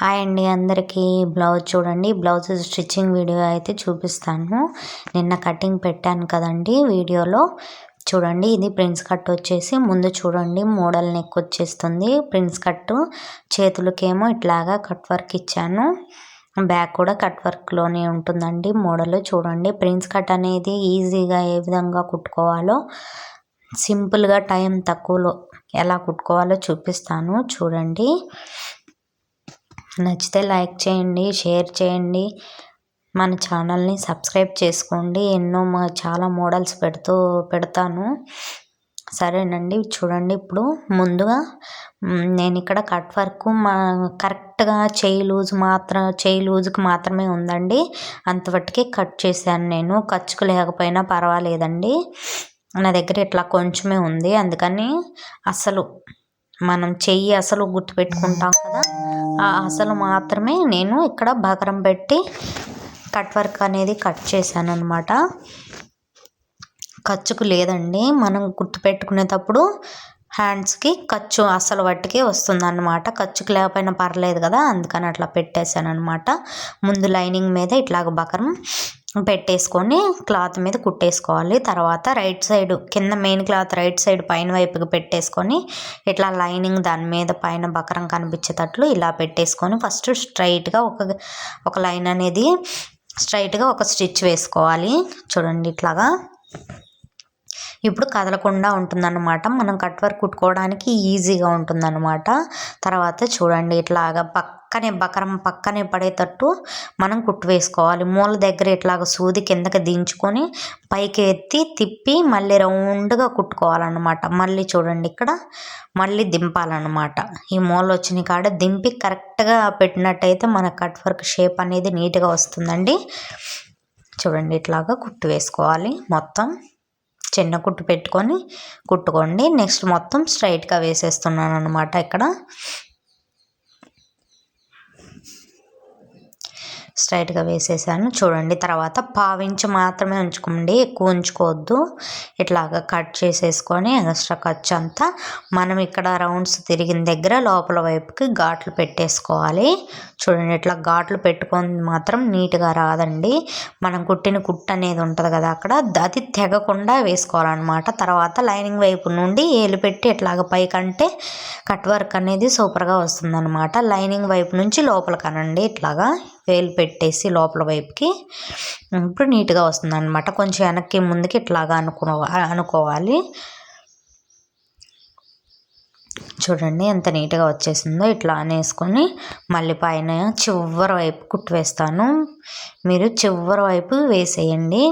Hi అండి అందరికీ. Blouse చూడండి. బ్లౌజ్ స్టిచ్చింగ్ వీడియో అయితే చూపిస్తాను. నిన్న కటింగ్ పెట్టాను కదండి వీడియోలో. చూడండి ఇది ప్రిన్స్ కట్ వచ్చేసి ముందు చూడండి మోడల్ నెక్ వచ్చేస్తుంది. ప్రిన్స్ కట్ చేతులకేమో ఇట్లాగా కట్ వర్క్ ఇచ్చాను. బ్యాక్ కూడా కట్ వర్క్లోనే ఉంటుందండి మోడల్. చూడండి ప్రిన్స్ కట్ అనేది ఈజీగా ఏ విధంగా కుట్టుకోవాలో సింపుల్గా టైం తక్కువలో ఎలా కుట్టుకోవాలో చూపిస్తాను. చూడండి. నచ్చితే లైక్ చేయండి షేర్ చేయండి. మన ఛానల్ని సబ్స్క్రైబ్ చేసుకోండి. ఎన్నో మా చాలా మోడల్స్ పెడుతూ పెడతాను. సరేనండి చూడండి ఇప్పుడు. ముందుగా నేను ఇక్కడ కట్ వర్క్ మా కరెక్ట్గా చేయి లూజ్ మాత్రం చేయి లూజ్కి మాత్రమే ఉందండి. అంతవట్టుకే కట్ చేశాను నేను. ఖర్చుకు లేకపోయినా పర్వాలేదండి. నా దగ్గర ఇట్లా కొంచెమే ఉంది. అందుకని అసలు మనం చెయ్యి అసలు గుర్తుపెట్టుకుంటాం కదా ఆ అసలు మాత్రమే నేను ఇక్కడ బకరం పెట్టి కట్ వర్క్ అనేది కట్ చేశాను అనమాట ఖర్చుకు లేదండి మనం గుర్తుపెట్టుకునేటప్పుడు హ్యాండ్స్కి ఖర్చు అసలు వట్టికే వస్తుందన్నమాట. ఖర్చుకు లేకపోయినా పర్లేదు కదా అందుకని అట్లా పెట్టేశాను అనమాట ముందు లైనింగ్ మీద ఇట్లాగ బకరం పెట్టేసుకొని క్లాత్ మీద కుట్టేసుకోవాలి. తర్వాత రైట్ సైడ్ కింద మెయిన్ క్లాత్ రైట్ సైడ్ పైన వైపుకి పెట్టేసుకొని ఇట్లా లైనింగ్ దాని మీద పైన బకరం కనిపించేటట్లు ఇలా పెట్టేసుకొని ఫస్ట్ స్ట్రైట్గా ఒక ఒక లైన్ అనేది స్ట్రైట్గా ఒక స్టిచ్ వేసుకోవాలి. చూడండి ఇట్లాగా. ఇప్పుడు కదలకుండా ఉంటుందన్నమాట. మనం కట్ వర్క్ కుట్టుకోవడానికి ఈజీగా ఉంటుందన్నమాట. తర్వాత చూడండి ఇట్లాగా పక్కనే బకరం పక్కనే పడేటట్టు మనం కుట్టు వేసుకోవాలి. మూల దగ్గర ఇట్లాగ సూది కిందకి దించుకొని పైకి ఎత్తి తిప్పి మళ్ళీ రౌండ్గా కుట్టుకోవాలన్నమాట. మళ్ళీ చూడండి ఇక్కడ మళ్ళీ దింపాలన్నమాట. ఈ మూల వచ్చిన కాడ దింపి కరెక్ట్గా పెట్టినట్టయితే మన కట్ వర్క్ షేప్ అనేది నీట్గా వస్తుందండి. చూడండి ఇట్లాగా కుట్టు వేసుకోవాలి మొత్తం. చిన్న కుట్టు పెట్టుకొని కుట్టుకోండి. నెక్స్ట్ మొత్తం స్ట్రైట్గా వేసేస్తున్నాను అనమాట ఇక్కడ. స్ట్రైట్గా వేసేసాను. చూడండి తర్వాత పావించి మాత్రమే ఉంచుకోండి ఎక్కువ ఉంచుకోవద్దు. ఇట్లాగా కట్ చేసేసుకొని ఎక్స్ట్రా ఖర్చు అంతా మనం ఇక్కడ రౌండ్స్ తిరిగిన దగ్గర లోపల వైపుకి ఘాట్లు పెట్టేసుకోవాలి. చూడండి ఇట్లా ఘాట్లు పెట్టుకొని మాత్రం నీట్గా రాదండి. మనం కుట్టిన కుట్టు అనేది ఉంటుంది కదా అక్కడ. అది తెగకుండా వేసుకోవాలన్నమాట. తర్వాత లైనింగ్ వైపు నుండి ఏలు పెట్టి ఇట్లాగ పైకంటే కట్ వర్క్ అనేది సూపర్గా వస్తుందన్నమాట. లైనింగ్ వైపు నుంచి లోపలికనండి ఇట్లాగా. వేలు పెట్టేసి లోపల వైపుకి ఇప్పుడు నీట్గా వస్తుంది అనమాట కొంచెం వెనక్కి ముందుకి ఇట్లాగా అనుకో అనుకోవాలి. చూడండి ఎంత నీట్గా వచ్చేసిందో. ఇట్లా అనేసుకొని మళ్ళీ పైన చివరి వైపు కుట్టు వేస్తాను. మీరు చివరి వైపు వేసేయండి.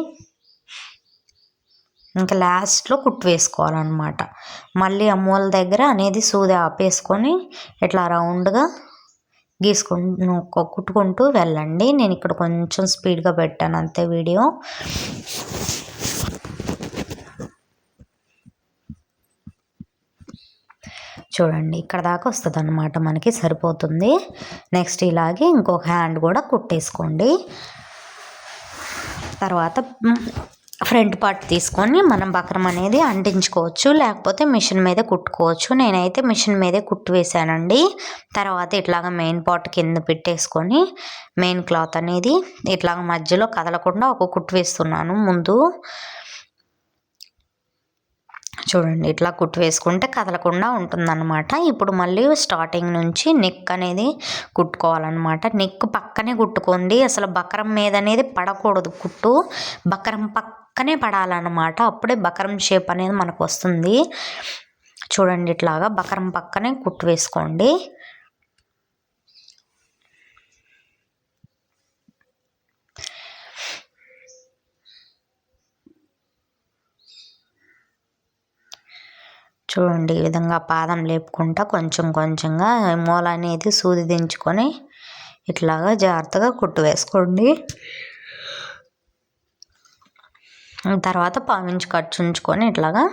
ఇంకా లాస్ట్లో కుట్టు వేసుకోవాలన్నమాట. మళ్ళీ ఆ మూల దగ్గర అనేది సూది ఆపేసుకొని ఇట్లా రౌండ్గా గీసుకుంటూ కుట్టుకుంటూ వెళ్ళండి. నేను ఇక్కడ కొంచెం స్పీడ్గా పెట్టాను అంతే వీడియో. చూడండి ఇక్కడ దాకా వస్తుంది అనమాట మనకి సరిపోతుంది. నెక్స్ట్ ఇలాగే ఇంకొక హ్యాండ్ కూడా కుట్టేసుకోండి. తర్వాత ఫ్రంట్ పార్ట్ తీసుకొని మనం బక్రం అనేది అంటించుకోవచ్చు లేకపోతే మిషన్ మీదే కుట్టుకోవచ్చు. నేనైతే మిషన్ మీదే కుట్టు వేసానండి తర్వాత ఇట్లాగ మెయిన్ పార్ట్ కింద పెట్టేసుకొని మెయిన్ క్లాత్ అనేది ఇట్లాగ మధ్యలో కదలకుండా ఒక కుట్టు వేస్తున్నాను ముందు. చూడండి ఇట్లా కుట్టు వేసుకుంటే కదలకుండా ఉంటుందన్నమాట. ఇప్పుడు మళ్ళీ స్టార్టింగ్ నుంచి నెక్ అనేది కుట్టుకోవాలన్నమాట. నెక్ పక్కనే కుట్టుకోండి. అసలు బకరం మీద అనేది పడకూడదు కుట్టు. బకరం పక్కనే పడాలన్నమాట. అప్పుడే బకరం షేప్ అనేది మనకు వస్తుంది. చూడండి ఇట్లాగా బకరం పక్కనే కుట్టు వేసుకోండి. చూడండి ఈ విధంగా పాదం లేపుకుంటా కొంచెం కొంచెంగా మూల అనేది సూది దించుకొని ఇట్లాగా జాగ్రత్తగా కుట్టు వేసుకోండి. తర్వాత పావించి ఖర్చు ఉంచుకొని ఇట్లాగా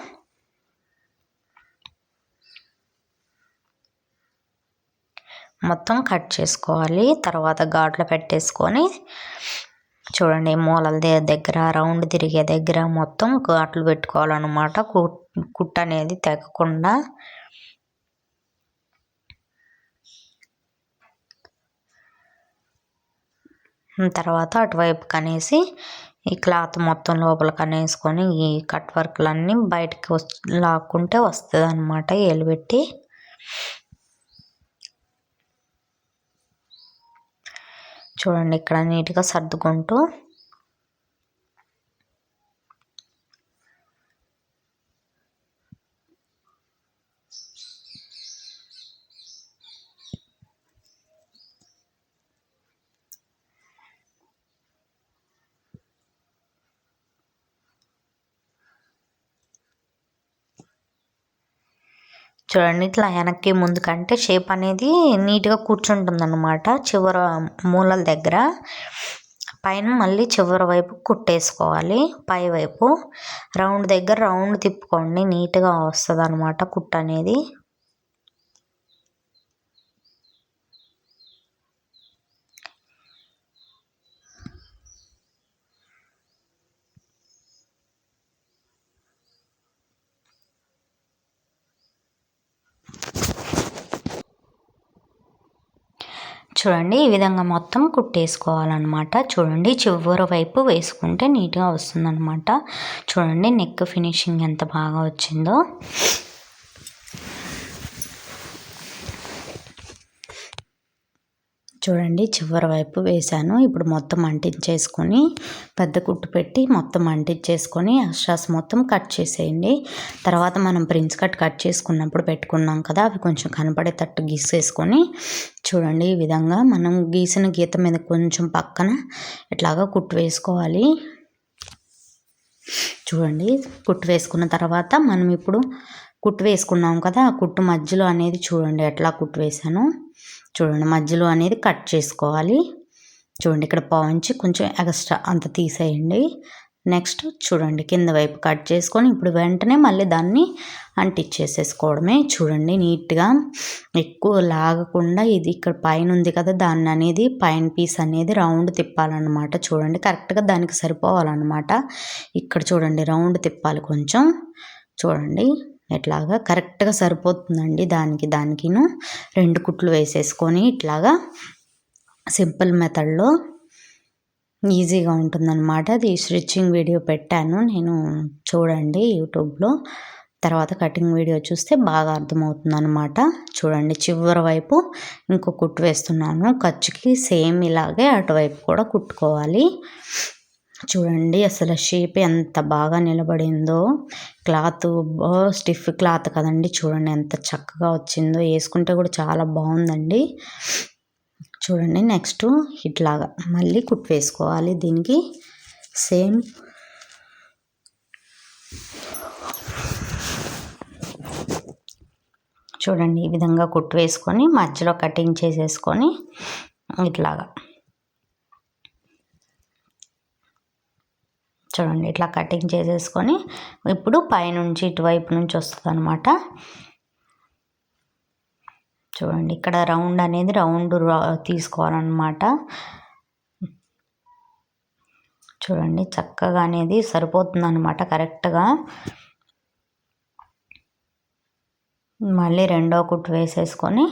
మొత్తం కట్ చేసుకోవాలి. తర్వాత ఘాట్లో పెట్టేసుకొని చూడండి మూలల దగ్గర రౌండ్ తిరిగే దగ్గర మొత్తం ఘాట్లు పెట్టుకోవాలన్నమాట. కుట్ట అనేది తెగకుండా తర్వాత అటువైపు కనేసి ఈ క్లాత్ మొత్తం లోపలికి అనేసుకొని ఈ కట్ వర్క్లన్నీ బయటికి వస్ లాక్కుంటే వస్తుంది అనమాట పెట్టి చూడండి ఇక్కడ నీట్గా సర్దుకుంటూ చూడండి ఇట్లా వెనక్కి ముందు కంటే షేప్ అనేది నీట్గా కూర్చుంటుంది అనమాట చివర మూలల దగ్గర. పైన మళ్ళీ చివరి వైపు కుట్టేసుకోవాలి పై వైపు. రౌండ్ దగ్గర రౌండ్ తిప్పుకోండి నీట్గా వస్తుంది అనమాట కుట్టు అనేది. చూడండి ఈ విధంగా మొత్తం కుట్టేసుకోవాలన్నమాట. చూడండి చివరి వైపు వేసుకుంటే నీట్గా వస్తుందన్నమాట. చూడండి నెక్ ఫినిషింగ్ ఎంత బాగా వచ్చిందో. చూడండి చివరి వైపు వేసాను ఇప్పుడు మొత్తం అంటించేసుకొని పెద్ద కుట్టు పెట్టి మొత్తం అంటించేసుకొని అష్టాస్ మొత్తం కట్ చేసేయండి. తర్వాత మనం ప్రిన్స్ కట్ కట్ చేసుకున్నప్పుడు పెట్టుకున్నాం కదా అవి కొంచెం కనపడేటట్టు గీసేసుకొని చూడండి ఈ విధంగా మనం గీసిన గీత మీద కొంచెం పక్కన ఇట్లాగా కుట్టు వేసుకోవాలి. చూడండి కుట్టు వేసుకున్న తర్వాత మనం ఇప్పుడు కుట్టు వేసుకున్నాం కదా ఆ కుట్టు మధ్యలో అనేది చూడండి ఎట్లా కుట్టు వేసాను. చూడండి మధ్యలో అనేది కట్ చేసుకోవాలి. చూడండి ఇక్కడ పాయించి కొంచెం ఎక్స్ట్రా అంత తీసేయండి. నెక్స్ట్ చూడండి కింద వైపు కట్ చేసుకొని ఇప్పుడు వెంటనే మళ్ళీ దాన్ని అంటిచ్చేసేసుకోవడమే. చూడండి నీట్గా ఎక్కువ లాగకుండా ఇది ఇక్కడ పైన ఉంది కదా దాన్ని అనేది పైన పీస్ అనేది రౌండ్ తిప్పాలన్నమాట. చూడండి కరెక్ట్గా దానికి సరిపోవాలన్నమాట. ఇక్కడ చూడండి రౌండ్ తిప్పాలి కొంచెం. చూడండి. ఇట్లాగా కరెక్ట్గా సరిపోతుందండి దానికి దానికిను రెండు కుట్లు వేసేసుకొని ఇట్లాగా సింపుల్ మెథడ్లో ఈజీగా ఉంటుందన్నమాట. అది స్టిచ్చింగ్ వీడియో పెట్టాను. నేను చూడండి యూట్యూబ్లో. తర్వాత కటింగ్ వీడియో చూస్తే బాగా అర్థమవుతుంది అనమాట చూడండి చివరి వైపు ఇంకో కుట్టు వేస్తున్నాను. ఖర్చుకి సేమ్ ఇలాగే అటువైపు కూడా కుట్టుకోవాలి. చూడండి అసలు షేప్ ఎంత బాగా నిలబడిందో. క్లాత్ స్టిఫ్ క్లాత్ కదండి. చూడండి ఎంత చక్కగా వచ్చిందో. వేసుకుంటే కూడా చాలా బాగుందండి. చూడండి నెక్స్ట్ ఇట్లాగా మళ్ళీ కుట్టు వేసుకోవాలి దీనికి. సేమ్. చూడండి ఈ విధంగా కుట్టు వేసుకొని మధ్యలో కటింగ్ చేసేసుకొని ఇట్లాగా. చూడండి ఇట్లా కటింగ్ చేసేసుకొని ఇప్పుడు పైనుంచి ఇటువైపు నుంచి వస్తుంది అనమాట చూడండి ఇక్కడ రౌండ్ అనేది రౌండ్ తీసుకోవాలన్నమాట. చూడండి చక్కగా అనేది సరిపోతుంది అనమాట కరెక్ట్గా. మళ్ళీ రెండో కుట్టు వేసేసుకొని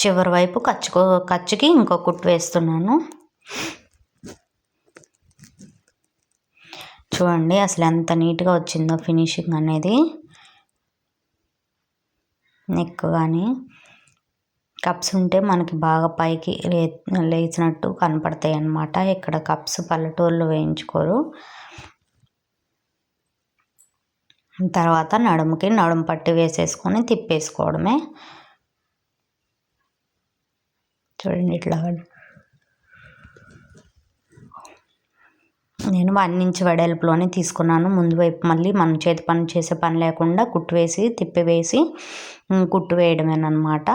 చివరి వైపు ఖర్చుకో ఖర్చుకి ఇంకో కుట్టు వేస్తున్నాను. చూడండి అసలు ఎంత నీట్గా వచ్చిందో ఫినిషింగ్ అనేది. నెక్ కానీ కప్స్ ఉంటే మనకి బాగా పైకి లే లేచినట్టు కనపడతాయి అన్నమాట. ఇక్కడ కప్స్ పల్లెటూళ్ళు వేయించుకోరు. తర్వాత నడుముకి నడుము పట్టి వేసేసుకొని తిప్పేసుకోవడమే. చూడండి ఇట్లా నేను వన్ ఇంచ్ వెడల్పులోనే తీసుకున్నాను. ముందు వైపు మళ్ళీ మన చేతి పని చేసే పని లేకుండా కుట్టు వేసి తిప్పి వేసి కుట్టు వేయడమేనమాట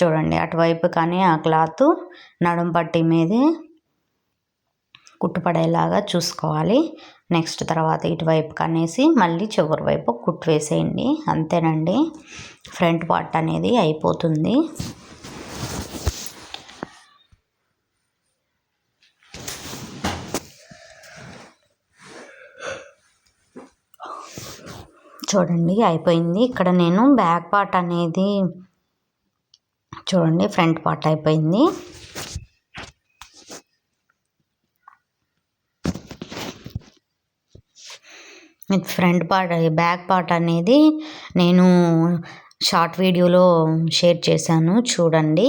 చూడండి అటువైపు కానీ ఆ క్లాత్ నడుం పట్టి మీదే కుట్టుపడేలాగా చూసుకోవాలి. నెక్స్ట్ తర్వాత ఇటువైపు కనేసి మళ్ళీ చివరి వైపు కుట్టు వేసేయండి. అంతేనండి. ఫ్రంట్ పార్ట్ అనేది అయిపోతుంది. చూడండి అయిపోయింది. ఇక్కడ నేను బ్యాక్ పార్ట్ అనేది చూడండి ఫ్రంట్ పార్ట్ అయిపోయింది. ఫ్రంట్ పార్ట్ బ్యాక్ పార్ట్ అనేది నేను షార్ట్ వీడియోలో షేర్ చేశాను చూడండి.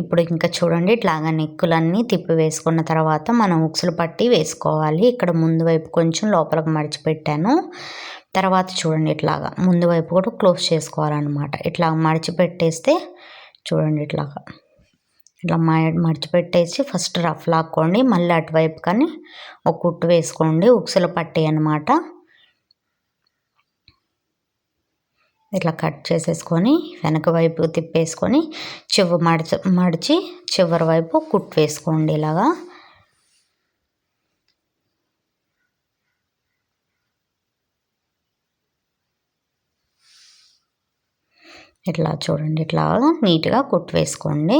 ఇప్పుడు ఇంకా చూడండి ఇట్లాగా నెక్కులన్నీ తిప్పి వేసుకున్న తర్వాత మనం ఉక్సులు పట్టి వేసుకోవాలి. ఇక్కడ ముందు వైపు కొంచెం లోపలికి మడిచిపెట్టాను. తర్వాత చూడండి ఇట్లాగా. ముందు వైపు కూడా క్లోజ్ చేసుకోవాలన్నమాట. ఇట్లా మడిచిపెట్టేస్తే చూడండి ఇట్లాగా. ఇట్లా మడిచిపెట్టేసి ఫస్ట్ రఫ్ లాక్కోండి. మళ్ళీ అటువైపు కానీ ఒక కుట్టు వేసుకోండి. ఉక్సులు పట్టే అనమాట ఇట్లా కట్ చేసేసుకొని వెనక వైపు తిప్పేసుకొని చివ మడిచి మడిచి చివరి వైపు కుట్టు వేసుకోండి ఇలాగా. ఇట్లా చూడండి ఇట్లా నీట్గా కుట్టు వేసుకోండి.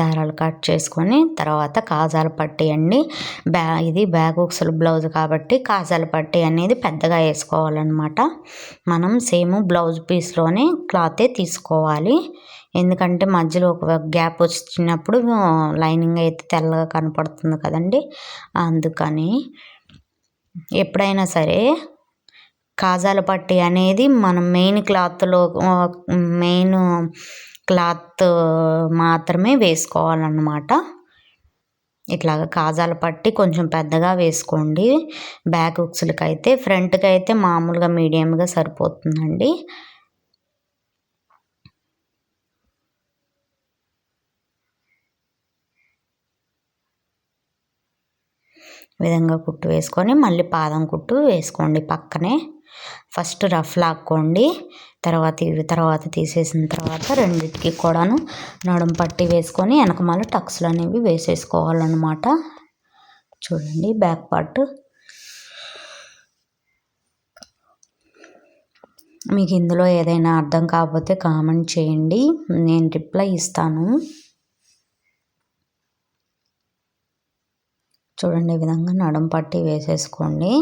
దారాలు కట్ చేసుకొని తర్వాత కాజాలు అండి బ్యా ఇది బ్యాగ్ ఉక్సులు బ్లౌజ్ కాబట్టి కాజాలు పట్టి అనేది పెద్దగా వేసుకోవాలన్నమాట. మనం సేమ్ బ్లౌజ్ పీస్లోనే క్లాతే తీసుకోవాలి. ఎందుకంటే మధ్యలో ఒక గ్యాప్ వచ్చినప్పుడు లైనింగ్ అయితే తెల్లగా కనపడుతుంది కదండి. అందుకని ఎప్పుడైనా సరే కాజాల పట్టి అనేది మనం మెయిన్ క్లాత్లో మెయిన్ క్లాత్ మాత్రమే వేసుకోవాలన్నమాట. ఇట్లాగ కాజాల పట్టి కొంచెం పెద్దగా వేసుకోండి. బ్యాక్ హుక్స్లకి అయితే ఫ్రంట్కి అయితే మామూలుగా మీడియంగా సరిపోతుందండి. విధంగా కుట్టు వేసుకొని మళ్ళీ పాదం కుట్టు వేసుకోండి పక్కనే. ఫస్ట్ రఫ్ లాక్కోండి. తర్వాత తర్వాత తీసేసిన తర్వాత రెండింటికి కూడాను నడుం పట్టి వేసుకొని వెనక మళ్ళీ టక్స్లు అనేవి వేసేసుకోవాలన్నమాట. చూడండి బ్యాక్ పార్ట్. మీకు ఇందులో ఏదైనా అర్థం కాకపోతే కామెంట్ చేయండి. నేను రిప్లై ఇస్తాను. చూడండి ఈ విధంగా నడుం పట్టి వేసేసుకోండి.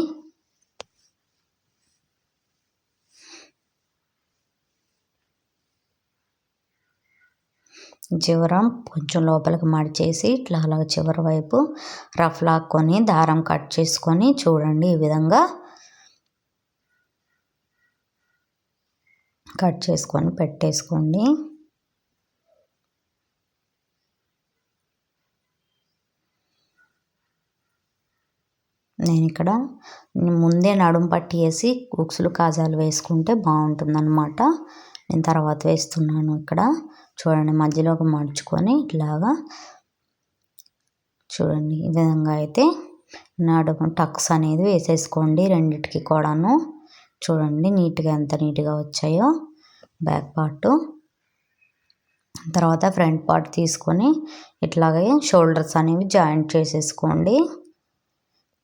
చివర కొంచెం లోపలికి మడిచేసి ఇట్లా అలా చివరి వైపు రఫ్ లాక్కొని దారం కట్ చేసుకొని చూడండి ఈ విధంగా కట్ చేసుకొని పెట్టేసుకోండి. నేను ఇక్కడ ముందే నడుము పట్టి వేసి ఉక్సులు కాజాలు వేసుకుంటే బాగుంటుందన్నమాట. నేను తర్వాత వేస్తున్నాను ఇక్కడ. చూడండి మధ్యలోకి మడుచుకొని ఇట్లాగా చూడండి ఈ విధంగా అయితే నడుము టక్స్ అనేది వేసేసుకోండి రెండిటికి కూడాను. చూడండి నీట్గా ఎంత నీట్గా వచ్చాయో బ్యాక్ పార్ట్. తర్వాత ఫ్రంట్ పార్ట్ తీసుకొని ఇట్లాగే షోల్డర్స్ అనేవి జాయింట్ చేసేసుకోండి.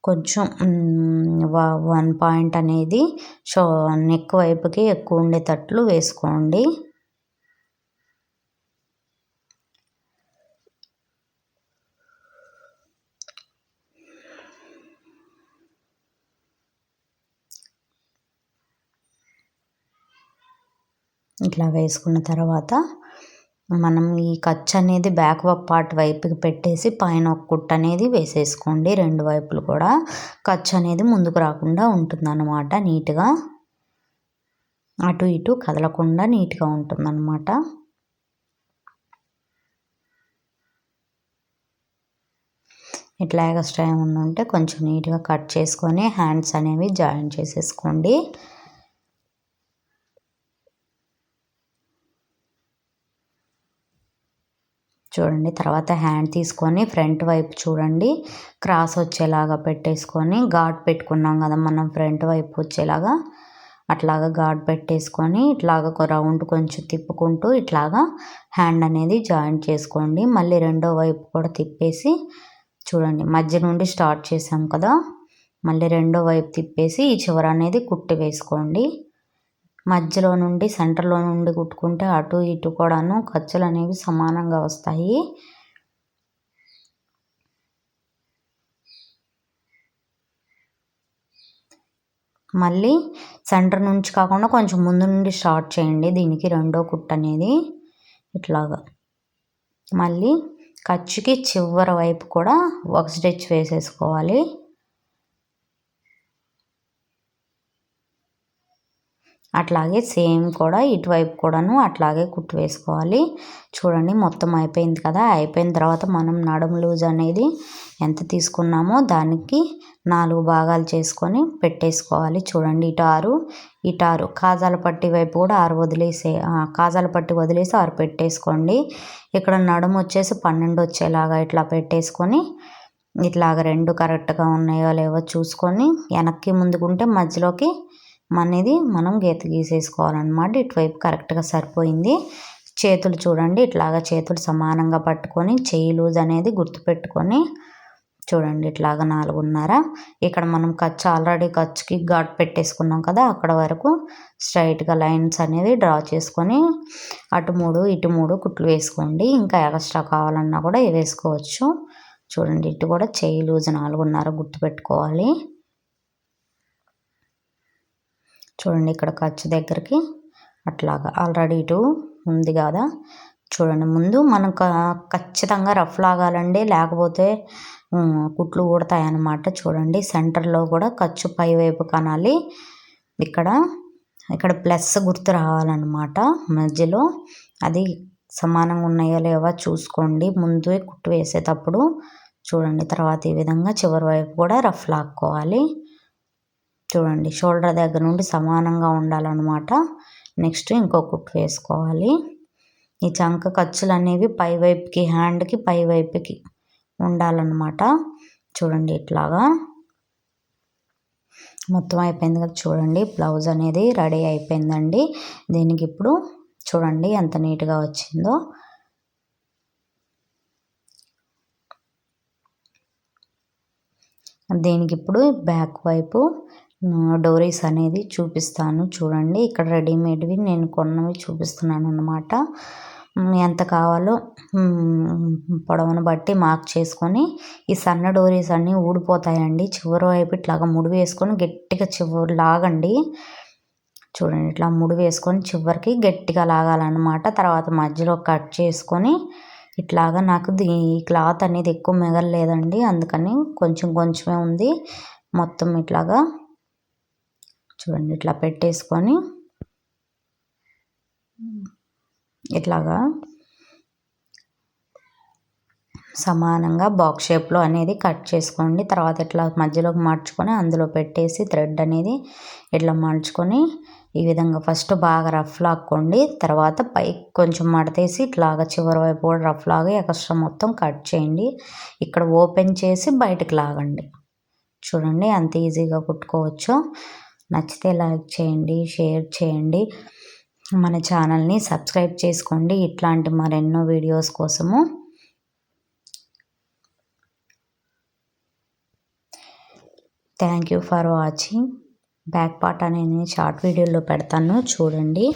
కొంచెం వన్ పాయింట్ అనేది షో నెక్ వైపుకి ఎక్కువ ఉండేటట్లు వేసుకోండి. ఇట్లా వేసుకున్న తర్వాత మనం ఈ ఖర్చు అనేది బ్యాక్ పార్ట్ వైపుకి పెట్టేసి పైన ఒక కుట్ట అనేది వేసేసుకోండి. రెండు వైపులు కూడా ఖర్చు అనేది ముందుకు రాకుండా ఉంటుందన్నమాట నీట్గా. అటు ఇటు కదలకుండా నీట్గా ఉంటుందన్నమాట. ఇట్లా ఎక్స్ట్రా ఏమన్నా ఉంటే కొంచెం నీట్గా కట్ చేసుకొని హ్యాండ్స్ అనేవి జాయిన్ చేసేసుకోండి. చూడండి తర్వాత హ్యాండ్ తీసుకొని ఫ్రంట్ వైపు చూడండి. క్రాస్ వచ్చేలాగా పెట్టేసుకొని ఘాట్ పెట్టుకున్నాం కదా మనం ఫ్రంట్ వైపు వచ్చేలాగా. అట్లాగా ఘాట్ పెట్టేసుకొని ఇట్లాగ రౌండ్ కొంచెం తిప్పుకుంటూ ఇట్లాగా హ్యాండ్ అనేది జాయింట్ చేసుకోండి. మళ్ళీ రెండో వైపు కూడా తిప్పేసి చూడండి మధ్య నుండి స్టార్ట్ చేసాం కదా. మళ్ళీ రెండో వైపు తిప్పేసి ఈ చివర అనేది కుట్టి వేసుకోండి. మధ్యలో నుండి సెంటర్లో నుండి కుట్టుకుంటే అటు ఇటు కూడాను ఖర్చులు అనేవి సమానంగా వస్తాయి. మళ్ళీ సెంటర్ నుంచి కాకుండా కొంచెం ముందు నుండి స్టార్ట్ చేయండి. దీనికి రెండో కుట్టు అనేది ఇట్లాగా. మళ్ళీ ఖర్చుకి చివరి వైపు కూడా ఒక స్టిచ్ వేసేసుకోవాలి. అట్లాగే సేమ్ కూడా ఇటువైపు కూడాను అట్లాగే కుట్టు వేసుకోవాలి. చూడండి మొత్తం అయిపోయింది కదా. అయిపోయిన తర్వాత మనం నడుము లూజ్ అనేది ఎంత తీసుకున్నామో దానికి నాలుగు భాగాలు చేసుకొని పెట్టేసుకోవాలి. చూడండి ఇటు ఆరు ఇటు ఆరు. కాజాల పట్టి వైపు కూడా ఆరు వదిలేసే కాజాల పట్టి వదిలేసి ఆరు పెట్టేసుకోండి. ఇక్కడ నడుము వచ్చేసి పన్నెండు వచ్చేలాగా ఇట్లా పెట్టేసుకొని ఇట్లాగ రెండు కరెక్ట్గా ఉన్నాయో లేవో చూసుకొని వెనక్కి ముందుకుంటే మధ్యలోకి అనేది మనం గీత గీసేసుకోవాలన్నమాట. ఇటువైపు కరెక్ట్గా సరిపోయింది. చేతులు చూడండి ఇట్లాగా చేతులు సమానంగా పట్టుకొని చెయ్యి లూజ్ అనేది గుర్తుపెట్టుకొని చూడండి ఇట్లాగా నాలుగున్నర. ఇక్కడ మనం ఖర్చు ఆల్రెడీ ఖర్చుకి ఘాట్ పెట్టేసుకున్నాం కదా అక్కడ వరకు స్ట్రైట్గా లైన్స్ అనేది డ్రా చేసుకొని అటు మూడు ఇటు మూడు కుట్లు వేసుకోండి. ఇంకా ఎక్స్ట్రా కావాలన్నా కూడా వేసుకోవచ్చు. చూడండి ఇటు కూడా చేయి లూజ్ నాలుగున్నర గుర్తుపెట్టుకోవాలి. చూడండి ఇక్కడ ఖర్చు దగ్గరికి అట్లాగా. ఆల్రెడీ ఇటు ఉంది కదా. చూడండి ముందు మనం ఖచ్చితంగా రఫ్ లాగాలండి. లేకపోతే కుట్లు ఊడతాయి అన్నమాట చూడండి సెంటర్లో కూడా ఖర్చు పై వైపు కనాలి. ఇక్కడ ఇక్కడ ప్లస్ గుర్తు రావాలన్నమాట మధ్యలో. అది సమానంగా ఉన్నాయో లేవో చూసుకోండి. ముందు కుట్టు వేసేటప్పుడు చూడండి తర్వాత ఈ విధంగా చివరి వైపు కూడా రఫ్ లాక్కోవాలి. చూడండి షోల్డర్ దగ్గర నుండి సమానంగా ఉండాలన్నమాట. నెక్స్ట్ ఇంకో కుట్టు వేసుకోవాలి. ఈ చంక ఖర్చులు అనేవి పై వైపుకి హ్యాండ్కి పై వైపుకి ఉండాలన్నమాట. చూడండి ఇట్లాగా. మొత్తం అయిపోయింది కదా చూడండి బ్లౌజ్ అనేది రెడీ అయిపోయిందండి. దీనికి ఇప్పుడు చూడండి ఎంత నీట్గా వచ్చిందో. దీనికి ఇప్పుడు బ్యాక్ వైపు డోరీస్ అనేది చూపిస్తాను. చూడండి ఇక్కడ రెడీమేడ్వి నేను కొన్నవి చూపిస్తున్నాను అన్నమాట ఎంత కావాలో పొడవును బట్టి మార్క్ చేసుకొని ఈ సన్న డోరీస్ అన్నీ ఊడిపోతాయండి. చివరి వైపు ఇట్లాగా ముడి వేసుకొని గట్టిగా చివరి లాగండి. చూడండి ఇట్లా ముడి వేసుకొని చివరికి గట్టిగా లాగాలన్నమాట. తర్వాత మధ్యలో కట్ చేసుకొని ఇట్లాగా నాకు ఈ క్లాత్ అనేది ఎక్కువ మిగలలేదండి అందుకని కొంచెం కొంచెమే ఉంది. మొత్తం ఇట్లాగా చూడండి ఇట్లా పెట్టేసుకొని ఇట్లాగా సమానంగా బాక్స్ షేప్లో అనేది కట్ చేసుకోండి. తర్వాత ఇట్లా మధ్యలోకి మార్చుకొని అందులో పెట్టేసి థ్రెడ్ అనేది ఇట్లా మార్చుకొని ఈ విధంగా ఫస్ట్ బాగా రఫ్ లాక్కోండి. తర్వాత పైకి కొంచెం మడతేసి ఇట్లాగా చివరి వైపు కూడా రఫ్ లాగా ఎక్స్ట్రా మొత్తం కట్ చేయండి. ఇక్కడ ఓపెన్ చేసి బయటకు లాగండి. చూడండి అంత ఈజీగా కుట్టుకోవచ్చు. నచ్చితే లైక్ చేయండి షేర్ చేయండి. మన ఛానల్ని సబ్స్క్రైబ్ చేసుకోండి. ఇట్లాంటి మరెన్నో వీడియోస్ కోసము. Thank you for watching back part అనేది షార్ట్ వీడియోలో పెడతాను. చూడండి.